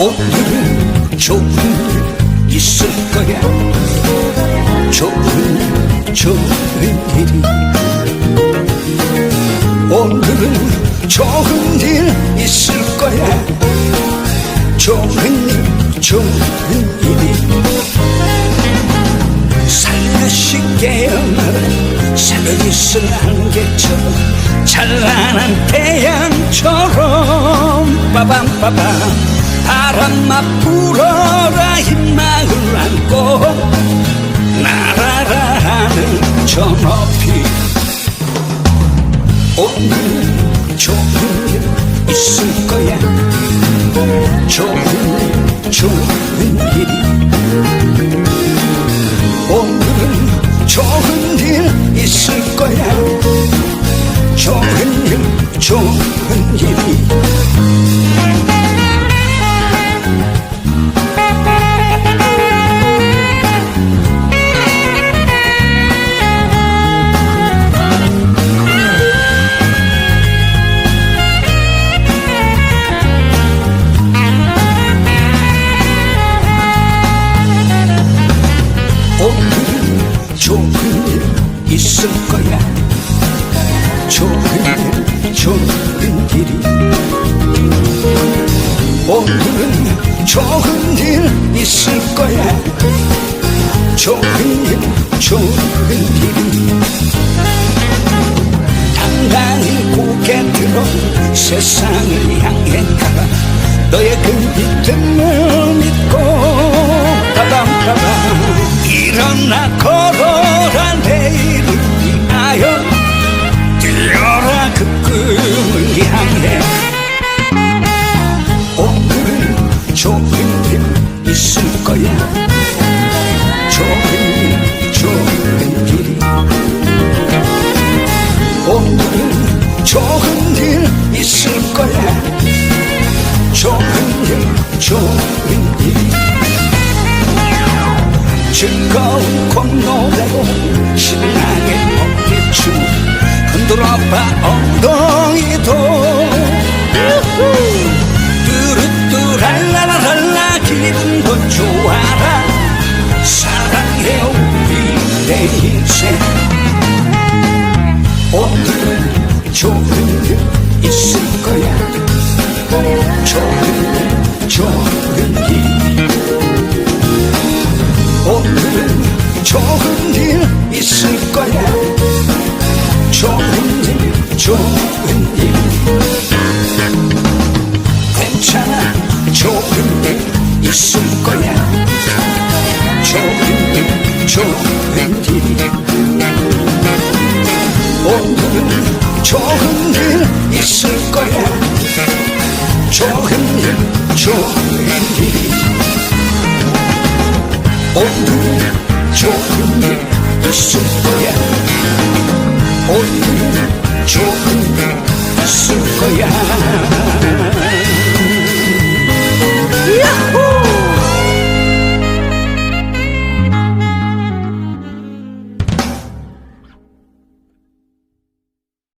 오늘은 좋은 일 있을 거야. 좋은 일 좋은 일이. 오늘은 좋은 일 있을 거야. 좋은 일 좋은 일이. 살며시 깨어나라 새벽 이슬 안개처럼 찬란한 태양처럼 빠밤빠밤 바람아 불어라 희망을 안고 날아라 하늘 저 높이 오늘 좋은 일 있을 거야. 좋은 일 좋은 일이 오늘은 좋은 일 있을 거야 있을 거야. 일 좋은 일이. 오늘은 좋은 일 있을 거야. 좋은 일 좋은 일이. 당당히 고개 들어 세상을 향해 가라. 너의 그 믿음을 향해 오늘은 좋은 일 있을 거야. 좋은 일 좋은 일이. 오늘은 좋은 일 있을 거야. 좋은 일 좋은 일이. 즐거운 콧노래로 신나게 어깨춤 흔들어봐 엉덩 랄라라랄라 기분도 좋아라. 사랑해 우리 내 인생 오늘은 좋은 일 있을 거야. 좋은 일 좋은 일. 오늘은 좋은 일 있을 거야. 좋은 일 좋은 일 좋은 일 좋은 일 오늘은 좋은 일 있을 거야. 좋은 일 좋은 일 오늘은 좋은 일 있을 거야